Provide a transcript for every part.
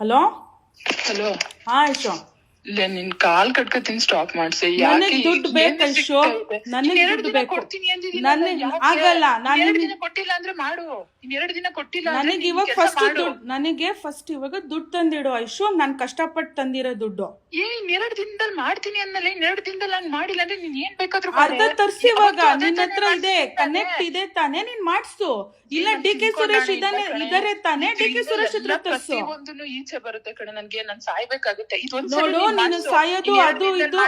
Hello hello ಹಾ ಐಶೋ ಇಲ್ಲ ನಿನ್ ಕಾಲ್ ಕಟ್ಕೋತೀನಿ ಸ್ಟಾಪ್ ಮಾಡ್ಸಿ. ನನಗ್ ದುಡ್ಡು ಬೇಕು ಐಶೋ ನನಗ್ ದುಡ್ಡು ಬೇಕು. ಕೊಡ್ತೀನಿ ನನಗ್ ಆಗಲ್ಲ ನಾನು ಎರಡು ದಿನ ಕೊಟ್ಟಿಲ್ಲ ಅಂದ್ರೆ ಮಾಡು. ಇನ್ ಎರಡು ದಿನ ಕೊಟ್ಟಿಲ್ಲ ನನಗೆ ನೀನ್ ಇವಾಗ ಫಸ್ಟ್ ನನಗೆ ಫಸ್ಟ್ ಇವಾಗ ದುಡ್ಡು ತಂದಿಡು ಐಶೋ. ನಾನ್ ಕಷ್ಟಪಟ್ಟು ತಂದಿರೋ ದುಡ್ಡು. ಏ ಇನ್ ಎರಡು ದಿನದಲ್ಲಿ ಮಾಡ್ತೀನಿ ಅಂದ್ಮೇಲೆ ಇನ್ ಎರಡು ದಿನದಲ್ಲಿ ನಾನು ಮಾಡಿಲ್ಲ ಅಂದ್ರೆ ನೀನ್ ಏನ್ ಬೇಕಾದ್ರು ಅರ್ಧ. ತರ್ಸಿ ಇವಾಗ ತಾನೇ ಹತ್ರ ಇದೆ. ಕನೆಕ್ಟ್. ಇದೆ ತಾನೇ ನೀನ್ ಮಾಡ್ಸು. ಇಲ್ಲ ನಾನ್ ಡಿ ಕೆ ಸುರೇಶ್ ಇದನ್ನ ಇದಾನೆ. ಇದಾರೆ ತಾನೇ. ಡಿ ಕೆ ಸುರೇಶ್ ಹತ್ರ ತರ್ಸು. ಒಂದನ್ನು ಈಚೆ ಬರುತ್ತೆ ಕಣ. ನನ್ಗೆ ನಾನ್ ಸಾಯ್ಬೇಕಾಗುತ್ತೆ. ಇದೊಂದ್ ನೀನು ಸಾಯೋದು ಅದು ಇದು.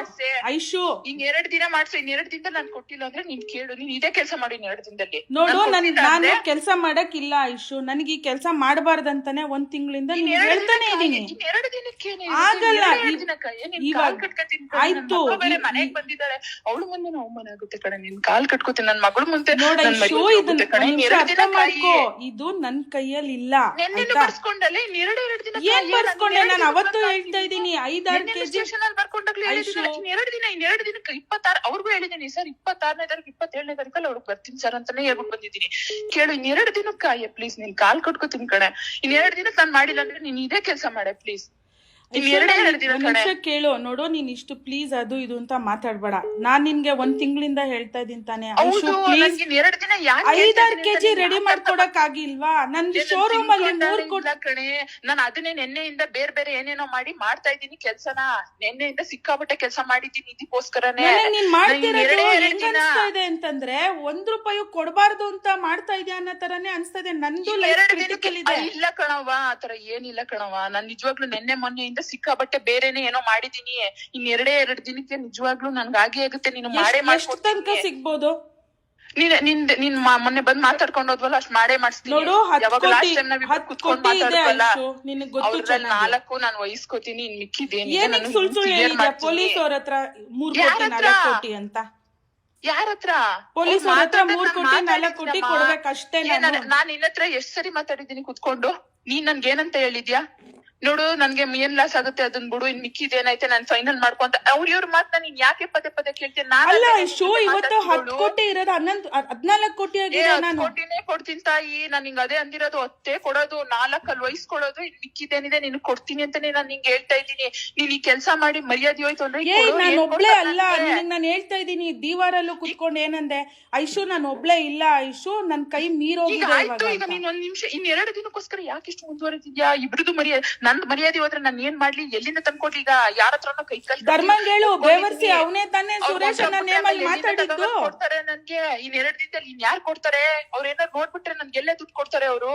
ಐಶು. ಇನ್ ಎರಡ್ ದಿನ ಮಾಡ್ಸು. ಇನ್ ಎರಡ್ ದಿನದಲ್ಲಿ ನಾನು ಕೊಟ್ಟಿಲ್ಲ ಅಂದ್ರೆ ನೀನ್ ಕೇಳು. ನೀನ್ ಇದೇ ಕೆಲಸ ಮಾಡಿ ಇನ್ ಎರಡ್ ದಿನದಲ್ಲಿ. ನೋಡು ನಾನ್ ನನ್ ಕೆಲಸ ಮಾಡಕ್ ಇಲ್ಲ ಐಶು. ನನಗೆ ಈ ಕೆಲಸ ಮಾಡಬಾರ್ದಂತಾನೆ ಒಂದ್ ತಿಂಗಳಿಂದ ನೀನ್ ಹೇಳ್ತಾನೆ ಇದೀನಿ. ಎರಡ್ ದಿನಕ್ಕೆ ಆಗಲ್ಲ, ಆಯ್ತು, ಮನೆಗ್ ಬಂದಿದ್ದಾಳೆ ಅವಳು ಮುಂದೆ ಅವಮಾನ ಆಗುತ್ತೆ ಕಡೆ ನಿನ್ ಕಾಲ್ ಕಟ್ಕೋತೀನಿ. ನನ್ ಮಗಳ ಮುಂದೆ ನೋಡ ಇದನ್ನ ಅರ್ಥ ದಿನ ಮಾಡ್ಕೋ. ಇದು ನನ್ ಕೈಯಲ್ಲಿ ಇಲ್ಲ ಬರ್ಸ್ಕೊಂಡಲ್ಲ? ಇನ್ ಎರಡು ಎರಡು ದಿನ ಏನ್ ಬರ್ಸ್ಕೊಂಡೆ? ನಾನು ಅವತ್ತು ಹೇಳ್ತಾ ಇದ್ದೀನಿ. ಐದಾರು ಸ್ಟೇಷನ್ ಅಲ್ಲಿ ಬರ್ಕೊಂಡಾಗ್ಲೂ ಹೇಳಿದ್ದೀನಿ. ಇನ್ ಎರಡು ದಿನ ಇನ್ ಎರಡು ದಿನಕ್ಕೆ ಇಪ್ಪತ್ತಾರು ಅವ್ರಿಗೂ ಹೇಳಿದ್ದೀನಿ ಸರ್ ಇಪ್ಪತ್ತಾರನೇ ತಾರೀಕು ಇಪ್ಪತ್ತೇಳನೇ ತಾರೀಕಲ್ಲಿ ಅವ್ರಿಗೆ ಬರ್ತೀನಿ ಸರ್ ಅಂತಾನೆ ಹೇಳ್ಬಿಟ್ಟು ಬಂದಿದ್ದೀನಿ. ಕೇಳು ಇನ್ ಎರಡು ದಿನಕ್ಕೆ ಕಾಯ್ ಪ್ಲೀಸ್ ನೀನ್ ಕಾಲ್ ಕಟ್ಕೋತೀನಿ ಕಣೆ. ಇನ್ ಎರಡು ದಿನಕ್ಕೆ ನಾನ್ ಮಾಡಿಲ್ಲ ಅಂದ್ರೆ ನೀನ್ ಇದೇ ಕೆಲಸ ಮಾಡೆ ಪ್ಲೀಸ್ ನಿಮಿಷ ಕೇಳು. ನೋಡು ನೀನ್ ಇಷ್ಟು ಪ್ಲೀಸ್ ಅದು ಇದು ಅಂತ ಮಾತಾಡ್ಬೇಡ. ನಾನ್ ನಿನ್ಗೆ ಒಂದ್ ತಿಂಗಳಿಂದ ಹೇಳ್ತಾ ಇದೀನಿ ತಾನೆ. ಐಶು ಹೌದು ಪ್ಲೀಸ್ ಐದಾರು ಕೆಜಿ ರೆಡಿ ಮಾಡ್ಕೊಡಕ್ ಆಗಿಲ್ವಾ? ನನ್ ಶೋರೂಮ್ ಅಲ್ಲಿ ಮೂರ್ ಕೊಡ ಕಣೆ. ನಾನು ಅದನ್ನೇ ನೆನ್ನೆಯಿಂದ ಬೇರೆ ಬೇರೆ ಏನೇನೋ ಮಾಡಿ ಮಾಡ್ತಾ ಇದೀನಿ ಕೆಲ್ಸನ. ನಿನ್ನೆಯಿಂದ ಸಿಕ್ಕಾಪಟ್ಟೆ ಕೆಲಸ ಮಾಡಿದ್ದೀನಿ ಇದಕ್ಕೋಸ್ಕರನೇ. ನೀನ್ ಮಾಡ್ತಿರೋದು ಹೆಂಗ್ ದಿನ. ಅನ್ಸ್ತಾ ಇದೆ ಅಂತಂದ್ರೆ ಒಂದ್ ರೂಪಾಯಿ ಕೊಡಬಾರ್ದು ಅಂತ ಮಾಡ್ತಾ ಇದೆಯಾ ಅನ್ನೋ ತರಾನೇ ಅನ್ಸ್ತಾ ಇದೆ. ನಂದು ಲೈಫ್ ಎರಡು ಕ್ರಿಟಿಕಲ್ ಇದೆ. ಇಲ್ಲ ಕಣವ್ವ ಆತರ ಏನಿಲ್ಲ ಕಣವ್ವ. ನಾನ್ ನಿಜವಾಗ್ಲೂ ನಿನ್ನೆ ಮೊನ್ನೆಯಿಂದ ಸಿಕ್ಕಾಪಟ್ಟೆ ಬೇರೆನೆ ಏನೋ ಮಾಡಿದೀನಿ ಇನ್ ಎರಡೇ ಎರಡ್ ದಿನಕ್ಕೆ ನಿಜವಾಗ್ಲೂ ನನ್ಗೆ ಆಗೇ ಆಗುತ್ತೆ ನೀನು ಮಾಡೇ ಎಷ್ಟು ತನಕ ಮಾಡ್ಕೊಡ್ತೀನಿ ಸಿಗ್ಬೋದು? ನೀನ್ ನಿನ್ ನಿನ್ ಮ- ಮೊನ್ನೆ ಬಂದ್ ಮಾತಾಡ್ಕೊಂಡ್ ಹೋದ್ವಲ್ಲ ಅಷ್ಟ್ ಮಾಡೇ ಮಾಡಿಸ್ತೀನಿ. ನೋಡು ಹತ್ ಯಾವಾಗ ಕೋಟಿ ಲಾಸ್ಟ್ ಟೈಮ್ ನಾವ್ ಇಬ್ರು ಹತ್ ಕುತ್ಕೊಂಡ್ ಕೋಟಿ ಇದೆ ಮಾತಾಡ್ವಲ್ಲ ಐಶು ನಿನಗ್ ಗೊತ್ತು ಅವ್ರಲ್ಲಿ ಚೆನ್ನಾಗಿ. ನಾಲ್ಕು ನಾನು ವಹಿಸ್ಕೋತೀನಿ ಇನ್ ಏನಕ್ ನಾನು ಸುಳ್ ಹೇಳಿದ್ಯಾ? ಪೊಲೀಸ್ ಅವ್ರ ಹತ್ರ ಮೂರ್ ಯಾರ್ ಕೋಟಿ ಹತ್ರ? ನಾಲ್ಕು ಕೋಟಿ ಅಂತ. ಯಾರ ಹತ್ರ? ಪೊಲೀಸ್ ಅವ್ರ್ ಅವ್ರ ಹತ್ರ ಮೂರ್ ನಾನ್ ಕೋಟಿ ನಾಲ್ಕು ಕೋಟಿ ಮಾತಾಡಿದ್ನಮ್ಮ. ಕೊಡ್ಬೇಕಷ್ಟೇ ನಾನು ನಾನ್- ನಾನ್ ನಿನ್ನ ಹತ್ರ ಎಷ್ಟ್ ಸರಿ ಮಾತಾಡಿದೀನಿ ಕುತ್ಕೊಂಡು. ನೀನ್ ನನ್ಗೆ ಏನಂತ ಹೇಳಿದ್ಯಾ? ನೋಡು ನನ್ಗೆ ಏನ್ ಲಾಸ್ ಆಗುತ್ತೆ ಅದನ್ ಬಿಡು ಇನ್ ಮಿಕ್ಕಿದೇನೈತೆ ನಾನ್ ಫೈನಲ್ ಮಾಡ್ಕೊಂತ ಅವ್ರ ಇವ್ರ ಮಾತ್ ನಾನು ಯಾಕೆ ಪದೇ ಪದೇ ಕೇಳ್ತೀನಿ? ನಾನು ಶೋ ಇವತ್ತು ಹತ್ತು. ಕೋಟಿ ಇರೋದು ಹನ್ನೊಂದು ಹದ್ನಾಲ್ಕು ಕೋಟಿ ಆಗಿದೆ ನಾನು. ಕೋಟಿನೇ ಕೊಡ್ತೀನಿ ತಾಯಿ. ನಾನ್ ನಿಂಗ್ ಅದೇ ಅಂದಿರೋದು ಅತ್ತೆ ಕೊಡೋದು ನಾಲ್ಕಲ್ಲಿ ವಹಿಸ್ಕೊಡೋದು ಇನ್ ಮಿಕ್ಕಿದೇನಿದೆ ನಿನ್ ಕೊಡ್ತೀನಿ ಅಂತಾನೆ ನಾನ್ ನಿಂಗೆ ಹೇಳ್ತಾ ಇದ್ದೀನಿ. ನೀನ್ ಈ ಕೆಲ್ಸ ಮಾಡಿ ಮರ್ಯಾದೆ ಹೋಯ್ತು ಅಂದ್ರೆ ಏ ಕೊಡು, ನಾನು ಏನ್ ಒಬ್ಳೆ ಕೊಡ್ತಾರೆ ಅಲ್ಲ? ನಿನಗ್ ನಾನು ಹೇಳ್ತಾ ಇದ್ದೀನಿ. ದೀವಾರಲ್ಲೂ ಕುತ್ಕೊಂಡು ಏನಂದೆ? ಐಶು ನಾನು ಒಬ್ಳೆ ಇಲ್ಲ. ಐಶು ನನ್ ಕೈ ಈಗ ಮೀರೋಗಿದೆ ಆಯ್ತು ಇವಾಗ ಈಗ ನೀನು ನೀನ್ ಒಂದ್ ನಿಮಿಷ ಇನ್ ಎರಡು ದಿನಕ್ಕೋಸ್ಕರ ಯಾಕೆ ಇಷ್ಟು ಮುಂದುವರೆದಿದ್ಯಾ? ಇಬ್ರದ್ದು ಮರ್ಯಾದೆ ನನ್ ಮರ್ಯಾದೆ ಹೋದ್ರೆ ನಾನ್ ಏನ್ ಮಾಡ್ಲಿ? ಎಲ್ಲಿಂದ ತಂದ್ಕೊಡ್ಲಿ ಈಗ ಯಾರ ಹತ್ರ ಕೈ ಕಲ್ ಧರ್ಮಂಗ್ ಹೇಳು ಬೇವರ್ಸಿ ಅವನೇ ತಾನೇ ಸುರೇಶ್ ನನ್ನ ನೇಮಲ್ಲಿ ಮಾತಾಡಿದ್ದು. ಕೊಡ್ತಾರೆ ನನ್ಗೆ ಇನ್ ಎರಡ್ ದಿನದಲ್ಲಿ ಇನ್ ಯಾರ್ ಕೊಡ್ತಾರೆ? ಅವ್ರ ನೋಡ್ಬಿಟ್ರೆ ನನ್ಗೆ ಎಲ್ಲೇ ದುಡ್ಡು ಕೊಡ್ತಾರೆ ಅವರು?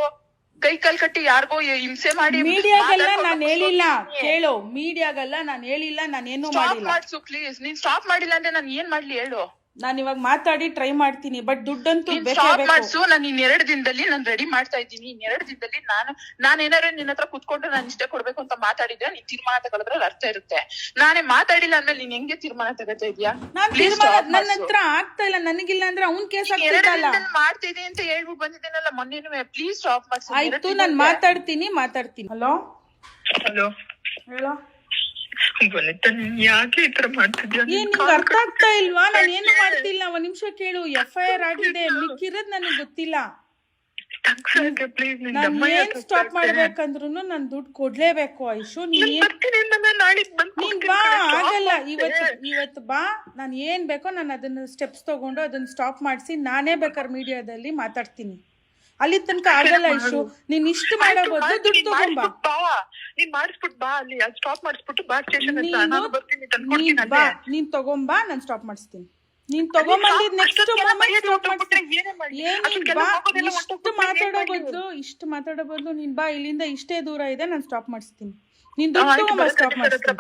ಕೈ ಕಾಲ್ ಕಟ್ಟಿ ಯಾರಿಗೋ ಹಿಂಸೆ ಮಾಡಿ ಮೀಡಿಯಾಗೆಲ್ಲ ನಾನು ಹೇಳಿಲ್ಲ. ಕೇಳು ಮೀಡಿಯಾಗೆಲ್ಲ ನಾನು ಹೇಳಿಲ್ಲ ನಾನೇನು ಸ್ಟಾಪ್ ಮಾಡಿಲ್ಲ. ಮಾಡ್ಸು ಪ್ಲೀಸ್ ನೀನ್ ಸ್ಟಾಪ್ ಮಾಡಿಲ್ಲ ಅಂದ್ರೆ ನಾನ್ ಏನ್ ಮಾಡ್ಲಿ ಹೇಳು. ನಾನು ಇವಾಗ ಮಾತಾಡಿ ಟ್ರೈ ಮಾಡ್ತೀನಿ ಬಟ್ ದುಡ್ಡಂತೂ ನೀನ್ ಬೇಕೇ ಸ್ಟಾಪ್ ಬೇಕು. ಮಾಡ್ಸು ನಾನು ಇನ್ ಎರಡ್ ದಿನದಲ್ಲಿ ನಾನು ರೆಡಿ ಮಾಡ್ತಾ ಇದ್ದೀನಿ ಇನ್ ಎರಡ್ ದಿನದಲ್ಲಿ ನಾನು ನಾನು ಏನಾದ್ರು ನಿನ್ನ ಹತ್ರ ಕುತ್ಕೊಂಡು ನಾನು ಇಷ್ಟೇ ಕೊಡ್ಬೇಕು ಅಂತ ಮಾತಾಡಿದ್ರೆ ನೀನ್ ತೀರ್ಮಾನ ತಗೊಳೋದ್ರಲ್ಲಿ ಅರ್ಥ ಇರುತ್ತೆ. ನಾನೇ ಮಾತಾಡಿಲ್ಲ ಅಂದ್ರೆ ನೀನ್ ಹೆಂಗೆ ತೀರ್ಮಾನ ತಗೋತಾ ಇದೀಯಾ? ನಾನ್ Please ತೀರ್ಮಾನ stop ನನ್ನ ಮಾಡ್ಸು. ಹತ್ರ ಆಗ್ತಾ ಇಲ್ಲ ನನಗಿಲ್ಲ ಅಂದ್ರೆ ಅವ್ನ್ ಕೇಸ್ ನೀನ್ ಎರಡ್ ಆಗ್ತಿದ್ದಲ್ಲ. ದಿನದಲ್ಲಿ ಮಾಡ್ತಿದೆ ಅಂತ ಹೇಳ್ಬಿಟ್ಟು ಬಂದಿದ್ದೇನಲ್ಲ ಮೊನ್ನೆ ಪ್ಲೀಸ್ ಸ್ಟಾಪ್ ಮಾಡ್ಸು ಆಯ್ತು ನಾನು ಮಾತಾಡ್ತೀನಿ ಮಾತಾಡ್ತೀನಿ. ಹಲೋ? ಹಲೋ. ಹೇಳೋ? ವನಿತಾ ನೀನ್ ಯಾಕೆ ಈ ತರ ಮಾಡ್ತಿದ್ಯಾ? ಏನ್ ನಿಮ್ಗೆ ಅರ್ಥ ಆಗ್ತಾ ಇಲ್ವಾ? ನಾನು ಏನು ಮಾಡ್ತಿಲ್ಲ. ಒಂದ್ ನಿಮಿಷ ಕೇಳು. ಎಫ್ ಐ ಆರ್ ಆಗಿದೆ. ಮಿಕ್ಕಿರೋದ್ ನನಗೆ ಗೊತ್ತಿಲ್ಲ. ಪ್ಲೀಸ್ ನಿನ್ ನಾನ್ ದಮ್ಮ ಏನ್ ಸ್ಟಾಪ್ ಮಾಡ್ಬೇಕಂದ್ರು ನಾನ್ ದುಡ್ಡು ಕೊಡ್ಲೇಬೇಕು ಐಶು. ನೀನ್ ನಾನ್ ಏನ್ ಬರ್ತೀನಿ ಅಂದ್ರೆ ನಾಳೆ ಬಂದ್ ನೀನ್ ಬಾ ಆಗಲ್ಲ. ಇವತ್ತು ಇವತ್ತು ಬಾ. ನಾನು ಏನ್ ಬೇಕೋ ನಾನು ಅದನ್ನ ಸ್ಟೆಪ್ಸ್ ತಗೊಂಡು ಅದನ್ನ ಸ್ಟಾಪ್ ಮಾಡಿಸಿ ನಾನೇ ಬೇಕಾದ್ರೆ ಮೀಡಿಯಾದಲ್ಲಿ ಮಾತಾಡ್ತೀನಿ. ಅಲ್ಲಿ ತನಕ ಆಗಲ್ಲ ಇಶು ನೀನ್ ಇಷ್ಟು ಮಾಡೋ ಬದಲು ದುಡ್ಡು ತಗೊಂಬಾ ಮಾಡಿಸ್ಬಿಟ್ ನೀನ್ ಮಾಡಿಸ್ಬಿಟ್ಟು ಬಾ ಅಲ್ಲಿ ಸ್ಟಾಪ್ ಮಾಡಿಸ್ಬಿಟ್ಟು ಬಾ ಸ್ಟೇಷನ್ ಹತ್ರ. ನೀನು ಬರ್ತೀನಿ ತಂದ್ಕೊಡ್ತೀನಿ ಅಲ್ಲೇ ನೀನ್ ತಗೊಂಬಾ ನಾನು ಸ್ಟಾಪ್ ಮಾಡಿಸ್ತೀನಿ. ನೀನ್ ತಗೊಂಬಂದಿದ್ ನೆಕ್ಸ್ಟ್ ಇಷ್ಟು ಮಾತಾಡೋ? ಬದಲು ಇಷ್ಟು ಮಾತಾಡೋ ಬದಲು ನೀನ್ ಬಾ ಇಲ್ಲಿಂದ ಇಷ್ಟೇ ದೂರ ಇದೆ ನಾನು ಸ್ಟಾಪ್ ಮಾಡಿಸ್ತೀನಿ. ನೀನ್ ದುಡ್ಡು ತಗೊಂಬಾ ಸ್ಟಾಪ್ ಮಾಡಿಸ್ತೀನಿ.